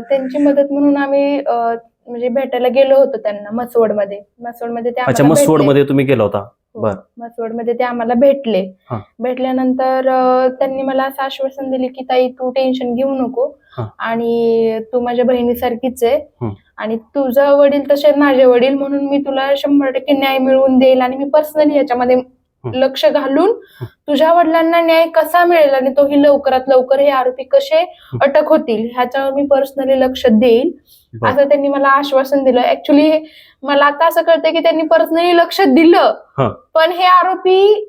त्यांची मदत म्हणून आम्ही म्हणजे भेटायला गेलो होतो त्यांना मसवडमध्ये मसवडमध्ये ते अच्छा आम्हाला मग भेटले. मध्ये तुम्ही गेला होता हो, बर. मसवडमध्ये ते आम्हाला भेटले हा. भेटल्यानंतर अ, त्यांनी मला असं आश्वासन दिले की ताई तू टेन्शन घेऊ नको हा. आणि तू माझ्या बहिणीसारखीच आहे. आणि तुझं वडील तसे माझे वडील म्हणून मी तुला शंभर टक्के न्याय मिळवून देईल आणि मी पर्सनली याच्यामध्ये लक्ष घालून तुझ्या वडिलांना न्याय कसा मिळेल आणि तोही लवकरात लवकर हे आरोपी कसे अटक होतील ह्याच्यावर मी पर्सनली लक्ष देईल. असं त्यांनी मला आश्वासन दिलं. ऍक्च्युली मला आता असं कळतंय की त्यांनी पर्सनली लक्ष दिलं. पण हे आरोपी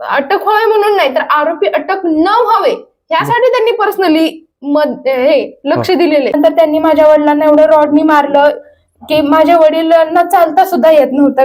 अटक व्हावे म्हणून नाही तर आरोपी अटक न व्हावे ह्यासाठी त्यांनी पर्सनली मत हे लक्ष दिलेले. नंतर त्यांनी माझ्या वडिलांना एवढं रॉडनी मारलं की माझ्या वडिलांना चालता सुद्धा येत नव्हतं.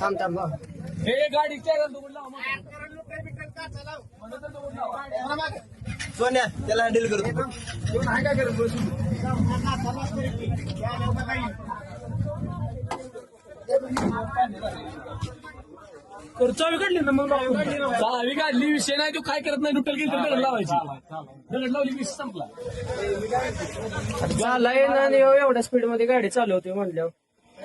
थांब थांब हा. सोन्या त्याला हँडल करतो. चावी काढली ना मग चावी काढली विषय नाही. तू काय करत नाही नुटल गेली तर दगड लावायची. दगड लावली विषय संपला. झालाय ना आणि एवढ्या स्पीडमध्ये गाडी चालवते म्हणल्यावर.